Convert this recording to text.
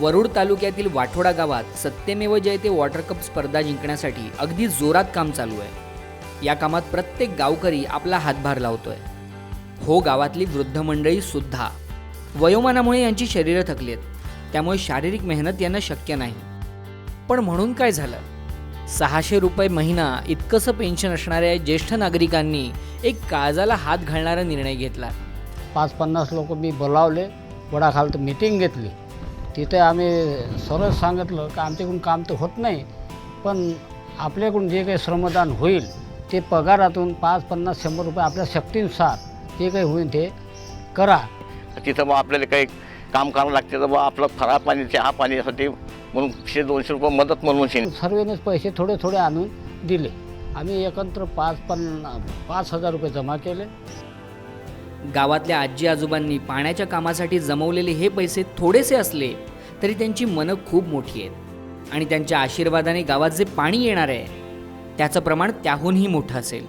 वरुड तालुक्यातील वाठोडा गावात सत्यमेव जयते water cup स्पर्धा जिंकण्यासाठी अगदी जोरात काम चालू आहे. या कामात प्रत्येक गावकरी आपला हातभार लावतोय. हो गावातली वृद्ध मंडळी सुद्धा. वयोमानामुळे यांची शरीरं थकली आहेत त्यामुळे शारीरिक मेहनत यांना शक्य नाही. पण म्हणून काय झालं? सहाशे रुपये महिना इतकंसं पेन्शन असणाऱ्या ज्येष्ठ नागरिकांनी एक काळजाला हात घालणारा निर्णय घेतला. पाच पन्नास लोक मी बोलावले वडाखाल तर मिटिंग घेतली. तिथे आम्ही सरळ सांगितलं की आमच्याकडून काम तर होत नाही पण आपल्याकडून जे काही श्रमदान होईल ते पगारातून पाच पन्नास शंभर रुपये आपल्या शक्तीनुसार जे काही होईल ते करा. तिथं मग आपल्याला काही काम करावं लागते तर मग आपलं फरा पाणी चहा पाण्यासाठी म्हणून शे दोनशे रुपये मदत म्हणून शेण सर्वेनेच पैसे थोडे थोडे आणून दिले. आम्ही एकत्र पाच पन्ना पाच हजार रुपये जमा केले. गावातल्या आजी आजोबांनी पाण्याच्या कामासाठी जमवलेले हे पैसे थोडेसे असले तरी त्यांची मनं खूप मोठी आहेत. आणि त्यांच्या आशीर्वादाने गावात जे पाणी येणार आहे त्याचं प्रमाण त्याहूनही मोठं असेल.